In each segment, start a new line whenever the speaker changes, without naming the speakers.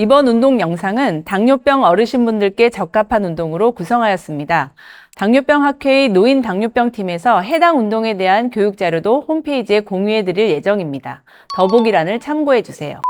이번 운동 영상은 당뇨병 어르신분들께 적합한 운동으로 구성하였습니다. 당뇨병 학회의 노인 당뇨병 팀에서 해당 운동에 대한 교육 자료도 홈페이지에 공유해 드릴 예정입니다. 더보기란을 참고해 주세요.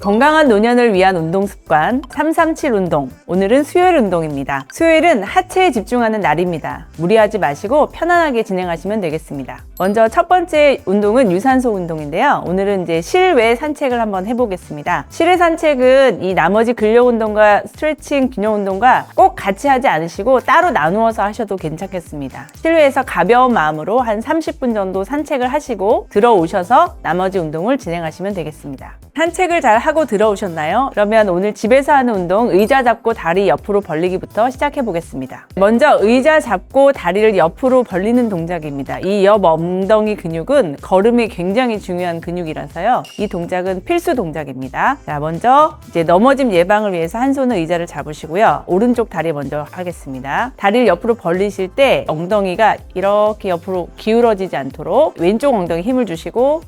건강한 노년을 위한 운동 습관 337 운동. 오늘은 수요일 운동입니다. 수요일은 하체에 집중하는 날입니다. 무리하지 마시고 편안하게 진행하시면 되겠습니다. 먼저 첫 번째 운동은 유산소 운동인데요. 오늘은 이제 실외 산책을 한번 해보겠습니다. 실외 산책은 이 나머지 근력 운동과 스트레칭 균형 운동과 꼭 같이 하지 않으시고 따로 나누어서 하셔도 괜찮겠습니다. 실외에서 가벼운 마음으로 한 30분 정도 산책을 하시고 들어오셔서 나머지 운동을 진행하시면 되겠습니다. 산책을 잘 하고 들어오셨나요? 그러면 오늘 집에서 하는 운동 의자 잡고 다리 옆으로 벌리기부터 시작해 보겠습니다. 먼저 의자 잡고 다리를 옆으로 벌리는 동작입니다. 이 옆 엉덩이 근육은 걸음이 굉장히 중요한 근육이라서요. 이 동작은 필수 동작입니다. 자, 먼저 이제 넘어짐 예방을 위해서 한 손은 의자를 잡으시고요. 오른쪽 다리 먼저 하겠습니다. 다리를 옆으로 벌리실 때 엉덩이가 이렇게 옆으로 기울어지지 않도록 왼쪽 엉덩이 힘을 주시고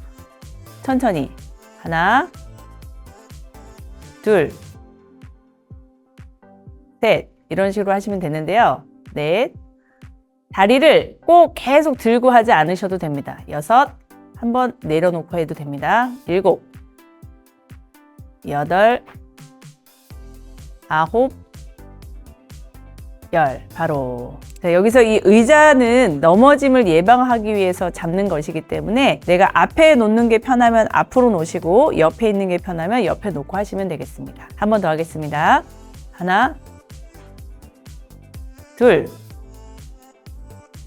천천히 하나, 둘, 셋. 이런 식으로 하시면 되는데요. 넷. 다리를 꼭 계속 들고 하지 않으셔도 됩니다. 여섯. 한번 내려놓고 해도 됩니다. 일곱. 여덟. 아홉. 열. 바로. 자, 여기서 이 의자는 넘어짐을 예방하기 위해서 잡는 것이기 때문에 내가 앞에 놓는 게 편하면 앞으로 놓으시고 옆에 있는 게 편하면 옆에 놓고 하시면 되겠습니다. 한 번 더 하겠습니다. 하나, 둘.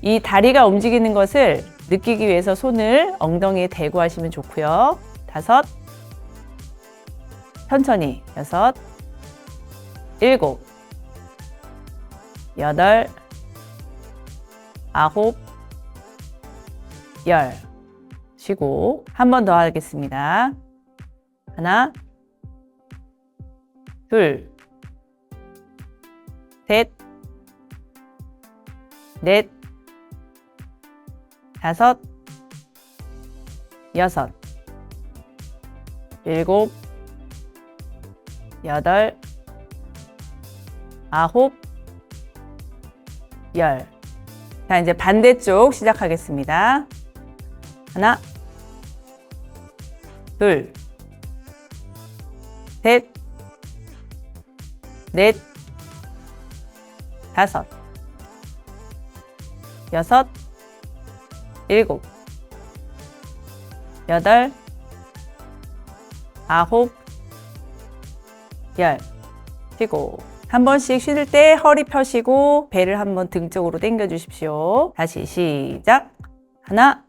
이 다리가 움직이는 것을 느끼기 위해서 손을 엉덩이에 대고 하시면 좋고요. 다섯, 천천히, 여섯, 일곱, 여덟, 아홉, 열. 쉬고 한 번 더 하겠습니다. 하나, 둘, 셋, 넷, 다섯, 여섯, 일곱, 여덟, 아홉, 열. 자, 이제 반대쪽 시작하겠습니다. 하나, 둘, 셋, 넷, 다섯, 여섯, 일곱, 여덟, 아홉, 열. 쉬고. 한 번씩 쉴 때 허리 펴시고 배를 한 번 등 쪽으로 당겨 주십시오. 다시 시작. 하나,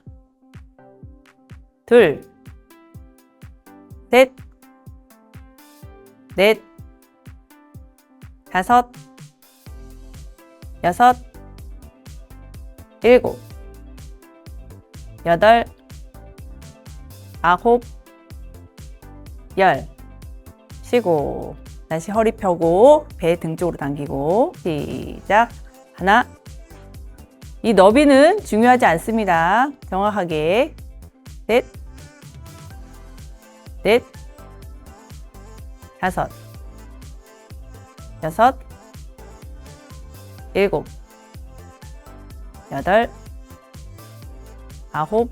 둘, 셋, 넷, 다섯, 여섯, 일곱, 여덟, 아홉, 열. 쉬고 다시 허리 펴고 배 등 쪽으로 당기고. 시작. 하나. 이 너비는 중요하지 않습니다. 정확하게. 셋 넷, 다섯, 여섯, 일곱, 여덟, 아홉,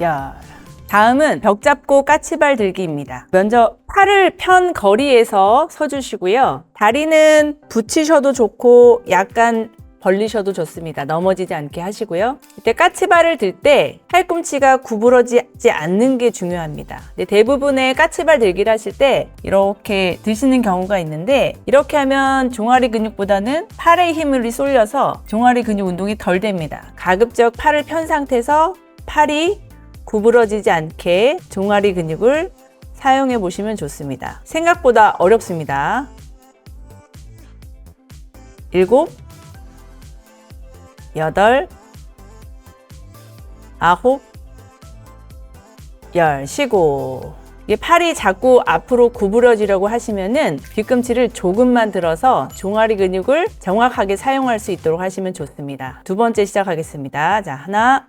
열. 다음은 벽 잡고 까치발 들기입니다. 먼저 팔을 편 거리에서 서주시고요. 다리는 붙이셔도 좋고 약간 벌리셔도 좋습니다. 넘어지지 않게 하시고요. 이때 까치발을 들 때 팔꿈치가 구부러지지 않는 게 중요합니다. 근데 대부분의 까치발 들기를 하실 때 이렇게 드시는 경우가 있는데 이렇게 하면 종아리 근육보다는 팔의 힘을 쏠려서 종아리 근육 운동이 덜 됩니다. 가급적 팔을 편 상태에서 팔이 구부러지지 않게 종아리 근육을 사용해 보시면 좋습니다. 생각보다 어렵습니다. 일곱, 여덟, 아홉, 열 쉬고 팔이 자꾸 앞으로 구부러지려고 하시면은 뒤꿈치를 조금만 들어서 종아리 근육을 정확하게 사용할 수 있도록 하시면 좋습니다. 두 번째 시작하겠습니다. 자, 하나,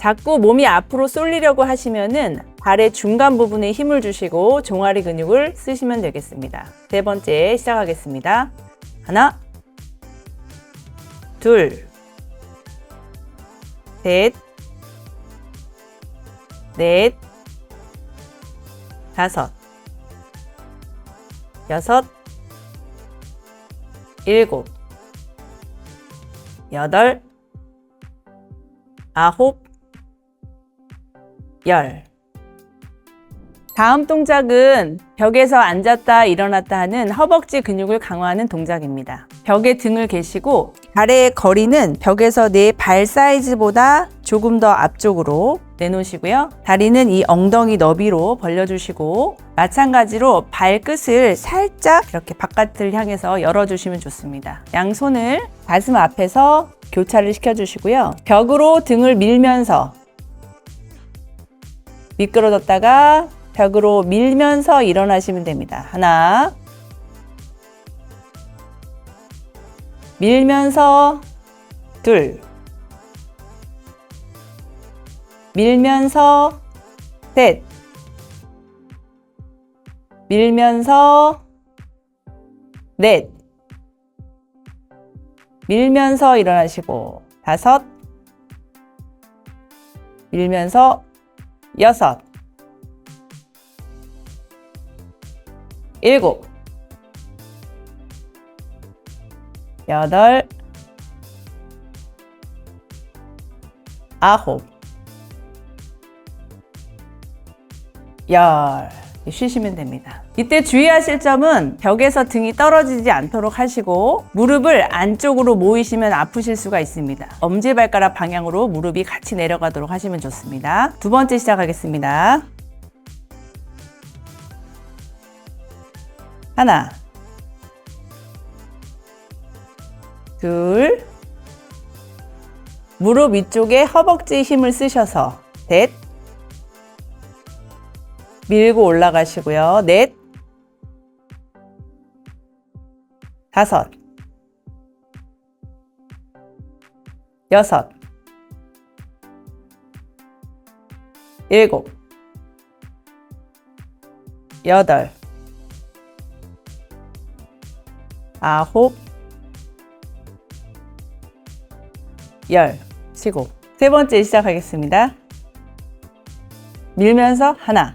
자꾸 몸이 앞으로 쏠리려고 하시면은 발의 중간 부분에 힘을 주시고 종아리 근육을 쓰시면 되겠습니다. 세 번째 시작하겠습니다. 하나, 둘, 셋, 넷, 다섯, 여섯, 일곱, 여덟, 아홉, 열. 다음 동작은 벽에서 앉았다 일어났다 하는 허벅지 근육을 강화하는 동작입니다. 벽에 등을 계시고 발의 거리는 벽에서 내 발 사이즈보다 조금 더 앞쪽으로 내놓으시고요. 다리는 이 엉덩이 너비로 벌려주시고 마찬가지로 발끝을 살짝 이렇게 바깥을 향해서 열어주시면 좋습니다. 양손을 가슴 앞에서 교차를 시켜주시고요. 벽으로 등을 밀면서 미끄러졌다가 벽으로 밀면서 일어나시면 됩니다. 하나, 밀면서 둘, 밀면서 셋, 밀면서 넷, 밀면서 일어나시고 다섯, 밀면서 여섯, 일곱, 여덟, 아홉, 열. 쉬시면 됩니다. 이때 주의하실 점은 벽에서 등이 떨어지지 않도록 하시고 무릎을 안쪽으로 모이시면 아프실 수가 있습니다. 엄지발가락 방향으로 무릎이 같이 내려가도록 하시면 좋습니다. 두 번째 시작하겠습니다. 하나, 둘, 무릎 위쪽에 허벅지 힘을 쓰셔서 넷, 밀고 올라가시고요. 넷, 다섯, 여섯, 일곱, 여덟, 아홉, 열. 쉬고. 세 번째 시작하겠습니다. 밀면서 하나,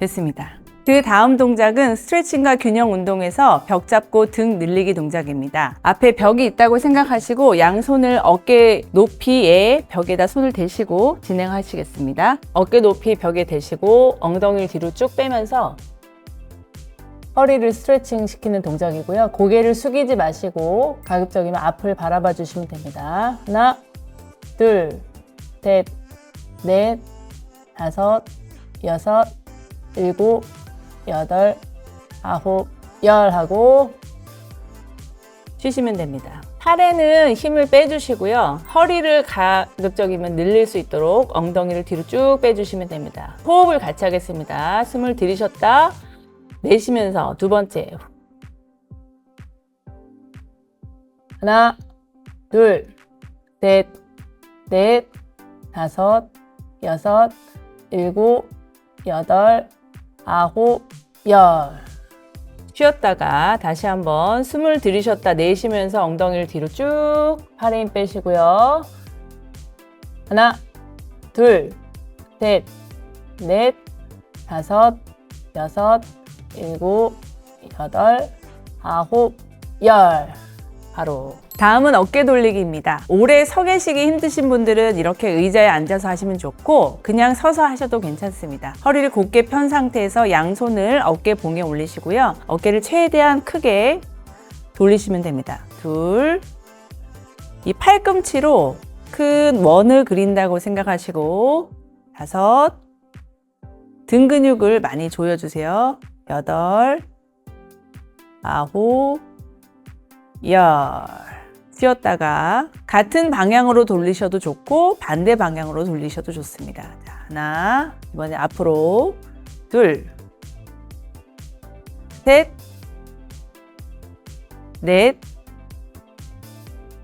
됐습니다. 그 다음 동작은 스트레칭과 균형 운동에서 벽 잡고 등 늘리기 동작입니다. 앞에 벽이 있다고 생각하시고 양손을 어깨 높이에 벽에다 손을 대시고 진행하시겠습니다. 어깨 높이 벽에 대시고 엉덩이를 뒤로 쭉 빼면서 허리를 스트레칭 시키는 동작이고요. 고개를 숙이지 마시고 가급적이면 앞을 바라봐 주시면 됩니다. 하나, 둘, 셋, 넷, 다섯, 여섯, 일곱, 여덟, 아홉, 열 하고 쉬시면 됩니다. 팔에는 힘을 빼주시고요. 허리를 가급적이면 늘릴 수 있도록 엉덩이를 뒤로 쭉 빼주시면 됩니다. 호흡을 같이 하겠습니다. 숨을 들이셨다 내쉬면서 두 번째 하나, 둘, 셋, 넷, 다섯, 여섯, 일곱, 여덟, 아홉, 열. 쉬었다가 다시 한번 숨을 들이셨다 내쉬면서 엉덩이를 뒤로 쭉 팔에 힘 빼시고요. 하나, 둘, 셋, 넷, 다섯, 여섯, 일곱, 여덟, 아홉, 열. 바로. 다음은 어깨 돌리기입니다. 오래 서 계시기 힘드신 분들은 이렇게 의자에 앉아서 하시면 좋고 그냥 서서 하셔도 괜찮습니다. 허리를 곧게 편 상태에서 양손을 어깨 봉에 올리시고요. 어깨를 최대한 크게 돌리시면 됩니다. 둘. 이 팔꿈치로 큰 원을 그린다고 생각하시고 다섯. 등 근육을 많이 조여주세요. 여덟. 아홉. 열. 쉬었다가 같은 방향으로 돌리셔도 좋고 반대 방향으로 돌리셔도 좋습니다. 자, 하나, 이번에 앞으로 둘, 셋, 넷,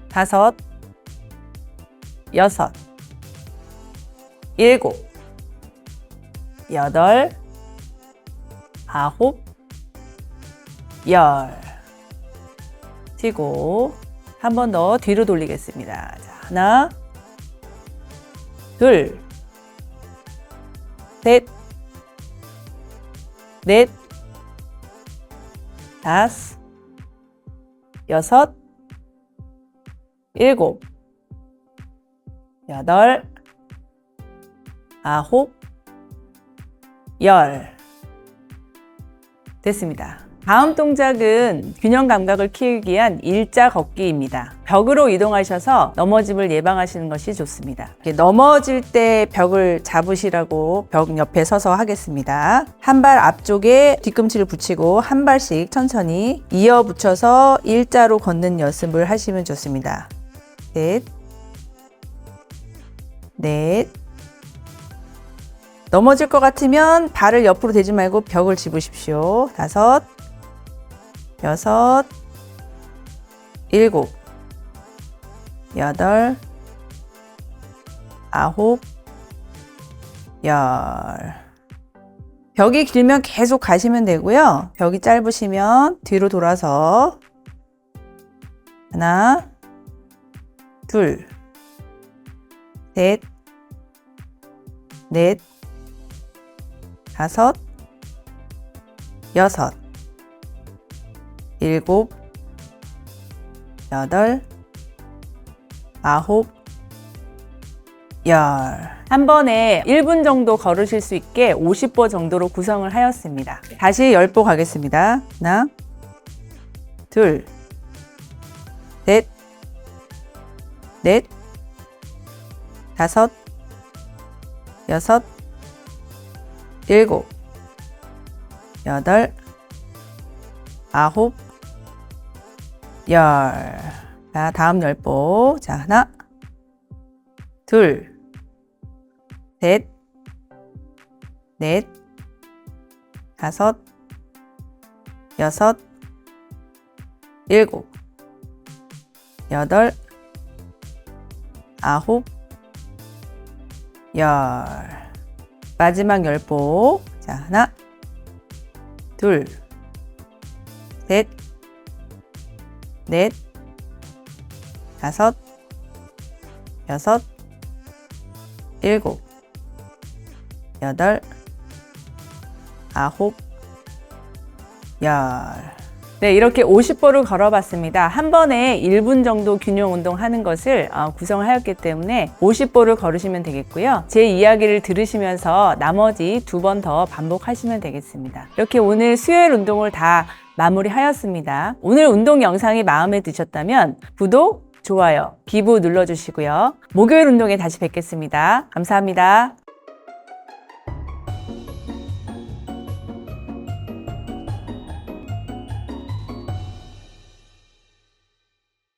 다섯, 여섯, 일곱, 여덟, 아홉, 열. 쉬고 한 번 더 뒤로 돌리겠습니다. 자, 하나, 둘, 셋, 넷, 다섯, 여섯, 일곱, 여덟, 아홉, 열. 됐습니다. 다음 동작은 균형 감각을 키우기 위한 일자 걷기입니다. 벽으로 이동하셔서 넘어짐을 예방하시는 것이 좋습니다. 넘어질 때 벽을 잡으시라고 벽 옆에 서서 하겠습니다. 한 발 앞쪽에 뒤꿈치를 붙이고 한 발씩 천천히 이어 붙여서 일자로 걷는 연습을 하시면 좋습니다. 넷, 넷, 넘어질 것 같으면 발을 옆으로 대지 말고 벽을 집으십시오. 다섯, 여섯, 일곱, 여덟, 아홉, 열. 벽이 길면 계속 가시면 되고요. 벽이 짧으시면 뒤로 돌아서 하나, 둘, 셋, 넷, 다섯, 여섯, 일곱, 여덟, 아홉, 열. 한 번에 1분 정도 걸으실 수 있게 50보 정도로 구성을 하였습니다. 다시 10보 가겠습니다. 하나, 둘, 셋, 넷, 다섯, 여섯, 일곱, 여덟, 아홉, 열. 자, 다음 열 보. 자, 하나, 둘, 셋, 넷, 다섯, 여섯, 일곱, 여덟, 아홉, 열. 마지막 열 보. 자, 하나, 둘, 셋, 넷, 다섯, 여섯, 일곱, 여덟, 아홉, 열. 네, 이렇게 50보를 걸어봤습니다. 한 번에 1분 정도 균형 운동 하는 것을 어, 구성하였기 때문에 50보를 걸으시면 되겠고요. 제 이야기를 들으시면서 나머지 두 번 더 반복하시면 되겠습니다. 이렇게 오늘 수요일 운동을 다 마무리하였습니다. 오늘 운동 영상이 마음에 드셨다면 구독, 좋아요, 기부 눌러주시고요. 목요일 운동에 다시 뵙겠습니다. 감사합니다.